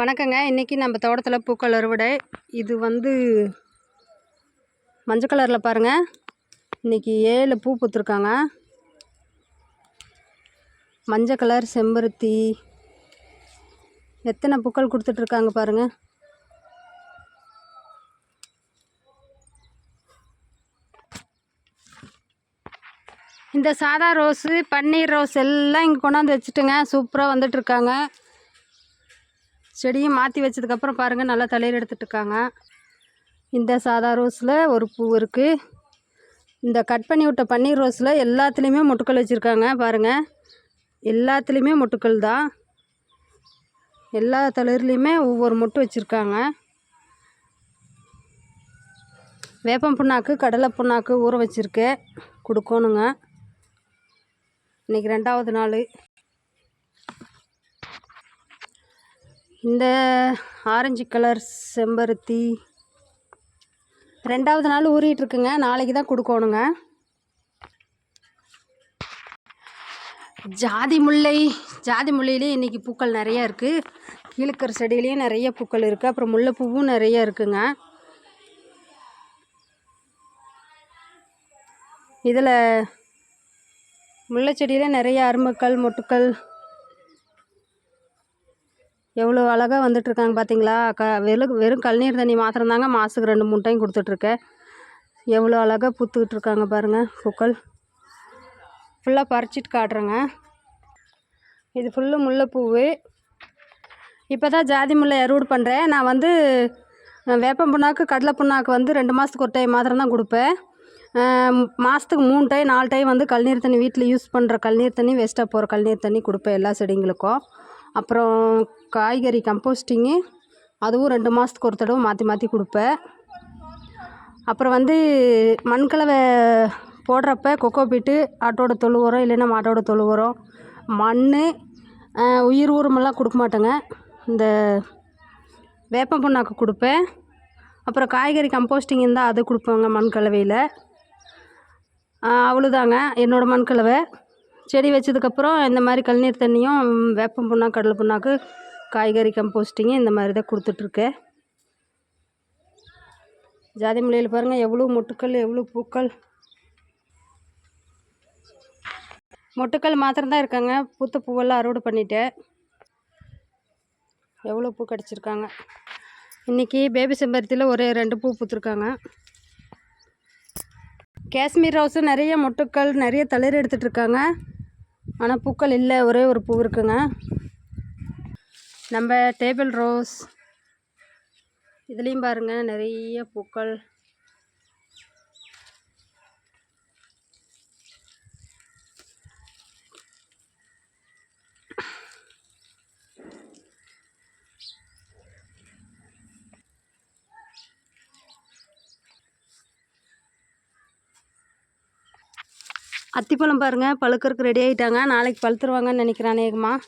வணக்கங்க. இன்றைக்கி நம்ம தோட்டத்தில் பூக்கள் அறுவடை. இது வந்து மஞ்சள் கலரில் பாருங்கள் இன்றைக்கி ஏழு பூ பூத்துருக்காங்க. மஞ்சள் கலர் செம்பருத்தி. எத்தனை பூக்கள் கொடுத்துட்ருக்காங்க பாருங்கள் இந்த சாதா ரோஸு பன்னீர் ரோஸ் எல்லாம் இங்கே கொண்டாந்து வச்சுட்டுங்க. சூப்பராக வந்துட்டுருக்காங்க செடியும் மாற்றி வச்சதுக்கப்புறம் பாருங்கள் நல்லா தலையில் எடுத்துட்டு இருக்காங்க இந்த சாதா ரோஸில் ஒரு பூ இருக்குது இந்த கட் பண்ணி விட்ட பன்னீர் ரோஸில் எல்லாத்துலேயுமே மொட்டுக்கள் வச்சுருக்காங்க பாருங்கள் எல்லாத்துலேயுமே மொட்டுக்கள் தான். எல்லா தளிர்லேயுமே ஒவ்வொரு மொட்டு வச்சுருக்காங்க. வேப்பம் புண்ணாக்கு கடலை புண்ணாக்கு ஊற வச்சுருக்கேன். கொடுக்கணுங்க. இன்றைக்கி ரெண்டாவது நாள். இந்த ஆரஞ்சு கலர் செம்பருத்தி. ரெண்டாவது நாள் ஊறிட்டுருக்குங்க. நாளைக்கு தான் கொடுக்கணுங்க. ஜாதி முல்லை ஜாதி முல்லையிலே இன்றைக்கி பூக்கள் நிறையா இருக்குது கீழக்கர் செடியிலையும் நிறைய பூக்கள் இருக்குது அப்புறம் முல்லைப்பூவும் நிறைய இருக்குங்க. இதில் முல்லை செடியில் நிறைய அரும்புக்கள் மொட்டுக்கள் எவ்வளோ அழகாக வந்துட்டுருக்காங்க பார்த்தீங்களா க வெறும் வெறும் கழுநீர் தண்ணி மாத்திரம் தாங்க மாதத்துக்கு ரெண்டு மூணு டைம் கொடுத்துட்ருக்கேன் எவ்வளோ அழகாக பூத்துக்கிட்டு இருக்காங்க பாருங்கள் பூக்கள் ஃபுல்லாக பறிச்சிட்டு காட்டுறேங்க. இது ஃபுல்லு முல்லைப்பூவு. இப்போ தான் ஜாதி முல்லை அறுவடை பண்ணுறேன் நான் வந்து வேப்பம் புண்ணாக்கு கடலை புண்ணாக்கு வந்து ரெண்டு மாதத்துக்கு ஒரு டைம் மாத்திரம் தான் கொடுப்பேன் மாதத்துக்கு மூணு டைம் நாலு டைம் வந்து கழுநீர் தண்ணி வீட்டில் யூஸ் பண்ணுற கழுநீர் தண்ணி வேஸ்ட்டாக போகிற கழுநீர் தண்ணி கொடுப்பேன் எல்லா செடிங்களுக்கும். அப்புறம் காய்கறி கம்போஸ்டிங்கு அதுவும் ரெண்டு மாதத்துக்கு ஒரு தடவை மாற்றி மாற்றி கொடுப்பேன். அப்புறம் வந்து மண்கலவை போடுறப்ப கொக்கோ பீட்டு ஆட்டோட தொழு உரம் இல்லைன்னா மாட்டோட தொழு உரம் மண் உயிர் உரமெல்லாம் கொடுக்க மாட்டேங்க. இந்த வேப்பம் புண்ணாக்கு கொடுப்பேன். அப்புறம் காய்கறி கம்போஸ்டிங் இருந்தால் அது கொடுப்பேங்க மண் கலவையில் அவ்வளோதாங்க என்னோடய மண் கலவை செடி வச்சதுக்கப்புறம் இந்த மாதிரி கழுநீர் தண்ணியும் வேப்பம் புண்ணாக்கு கடலை புண்ணாக்கு காய்கறி கம்போஸ்டிங்கு இந்த மாதிரி தான் கொடுத்துட்ருக்கேன் ஜாதி முல்லையில் பாருங்கள் எவ்வளோ மொட்டுக்கள் எவ்வளோ பூக்கள். மொட்டுக்கள் மாத்திரம்தான் இருக்காங்க. பூத்த பூவெல்லாம் அறுவடை பண்ணிட்டேன் எவ்வளோ பூ கிடச்சிருக்காங்க. இன்றைக்கி பேபி செம்பருத்தியில் ஒரு ரெண்டு பூ பூத்துருக்காங்க. காஷ்மீர் ரோஸும் நிறைய மொட்டுக்கள் நிறைய தளிர் எடுத்துகிட்டு இருக்காங்க ஆனால் பூக்கள் இல்லை ஒரே ஒரு பூ இருக்குங்க. நம்ம டேபிள் ரோஸ் இதுலேயும் பாருங்கள் நிறைய பூக்கள். அத்திப்பழம் பாருங்கள் பழுக்கறதுக்கு ரெடி ஆகிட்டாங்க நாளைக்கு பழுத்துருவாங்கன்னு நினைக்கிறானே ஏகமாக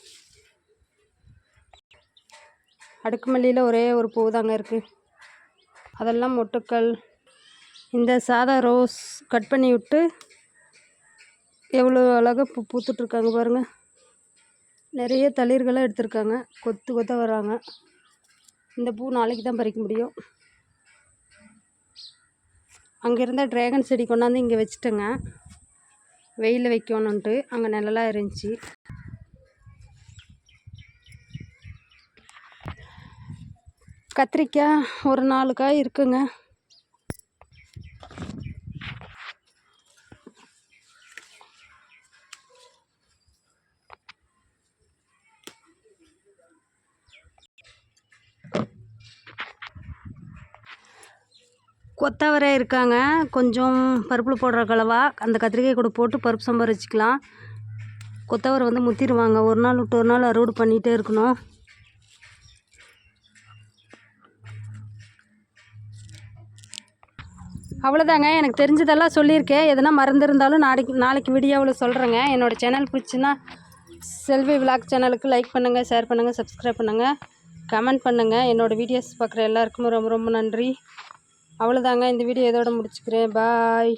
அடுக்குமல்லியில் ஒரே ஒரு பூ தாங்க இருக்குது அதெல்லாம் மொட்டுக்கள். இந்த சாதா ரோஸ் கட் பண்ணி விட்டு எவ்வளோ அழகாக பூ பூத்துட்ருக்காங்க பாருங்கள் நிறைய தளிர்களாக எடுத்திருக்காங்க. கொத்து கொத்தாக வராங்க. இந்த பூ நாளைக்கு தான் பறிக்க முடியும். அங்கே இருந்தால் ட்ராகன் செடி கொண்டாந்து இங்கே வச்சுட்டேங்க. வெயிலில் வைக்கணுன்ட்டு அங்கே நிழலாக இருந்துச்சு. கத்திரிக்காய் ஒரு நாலு காய் இருக்குங்க. கொத்தவரை இருக்காங்க. கொஞ்சம் பருப்பில் போடுற கலவா. அந்த கத்திரிக்காய் கூட போட்டு பருப்பு சாம்பார் வச்சுக்கலாம். கொத்தவரை வந்து முத்திடுவாங்க. ஒரு நாள் விட்டு ஒரு நாள் அறுவடை பண்ணிகிட்டே இருக்கணும். அவ்வளோதாங்க எனக்கு தெரிஞ்சதெல்லாம் சொல்லியிருக்கேன். எதனா மறந்துருந்தாலும் நாளைக்கு நாளைக்கு வீடியோவில் சொல்கிறேங்க என்னோடய சேனல் பிடிச்சுன்னா செல்வி விளாக் சேனலுக்கு லைக் பண்ணுங்கள் ஷேர் பண்ணுங்கள் சப்ஸ்கிரைப் பண்ணுங்கள் கமெண்ட் பண்ணுங்கள் என்னோடய வீடியோஸ் பார்க்குற எல்லாருக்குமே ரொம்ப ரொம்ப நன்றி. அவ்வளோதாங்க இந்த வீடியோ இதோட முடிச்சுக்கிறேன். பாய்